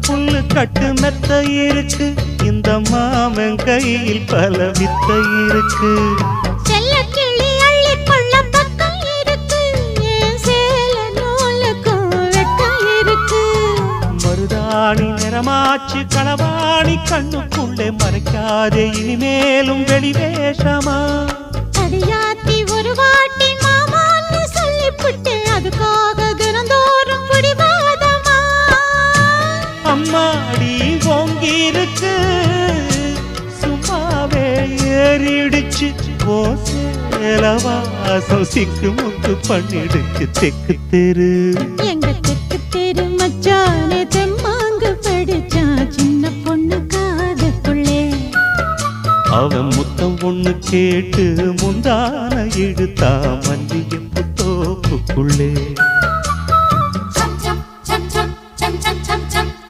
புல்லு கட்டு மெத்த இருக்கு. இந்த மாமன் கையில் பல வித்த இருக்கு. மருதாணி நிறமாச்சு களவாணி கண்ணுக்குள்ளே மறைக்காதே இனிமேலும் வெளிவேஷமா? அம்மாடி ஓங்கி இருக்கு சும்மாவே ஏறிடுச்சு. ஓ சேலவாசம் சிக்கு முக்கு பண்ணிடுச்சு தெக்கு தெரு. எங்க தெக்கு தெரு மச்சானே தெம்மாங்கு படிச்சா சின்ன பொண்ணு காதுக்குள்ளே. அவன் முத்தம் ஒண்ணு கேட்டு முந்தான இழுத்தா மல்லிகை புத்தோப்புக்குள்ளே